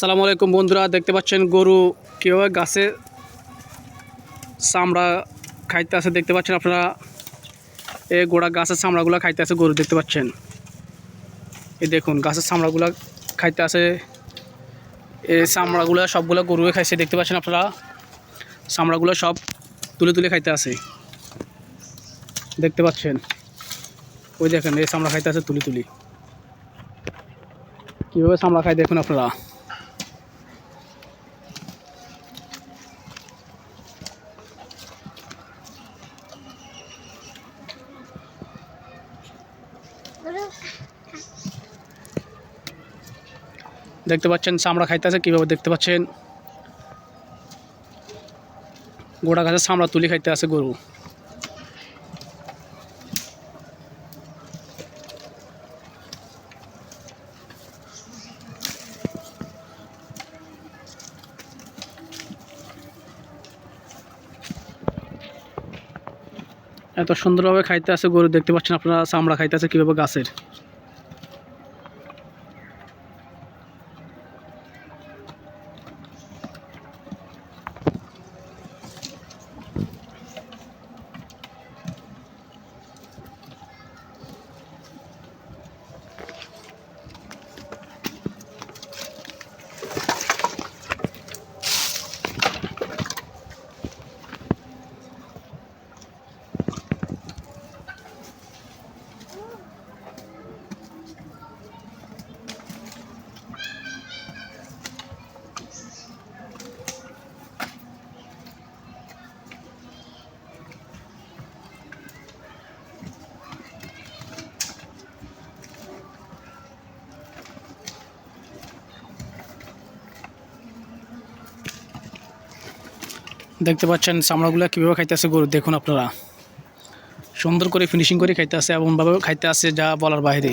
আসসালামু আলাইকুম বন্ধুরা, দেখতে পাচ্ছেন গরু কীভাবে গাছে চামড়া খাইতে আছে, দেখতে পাচ্ছেন আপনারা? এই গোড়া গাছের চামড়াগুলো খাইতে আছে গরু, দেখতে পাচ্ছেন? এই দেখুন, গাছের চামড়াগুলো খাইতে আছে। এই চামড়াগুলো সবগুলো গরুয়ে খাইছে, দেখতে পাচ্ছেন আপনারা? চামড়াগুলো সব তুলে তুলে খাইতে আছে। দেখতে পাচ্ছেন? ওই দেখেন, এই চামড়া খাইতে আছে তুলি তুলি। কীভাবে চামড়া খাই দেখুন আপনারা? দেখতে পাচ্ছেন চামড়া খাইতেছে কীভাবে দেখতে পাচ্ছেন? গোড়া গাছের চামড়া তুলি খাইতে আছে গরু। এত সুন্দরভাবে খাইতে আছে গরু দেখতে পাচ্ছেন আপনারা চামড়া খাইতে আছে কীভাবে গাছের। দেখতে পাচ্ছেন চামড়াগুলো কীভাবে খাইতেছে গরু, দেখুন আপনারা। সুন্দর করে ফিনিশিং করে খাইতে আসে এমনভাবে খাইতে আসে যা বলার বাইরে।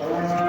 Thank.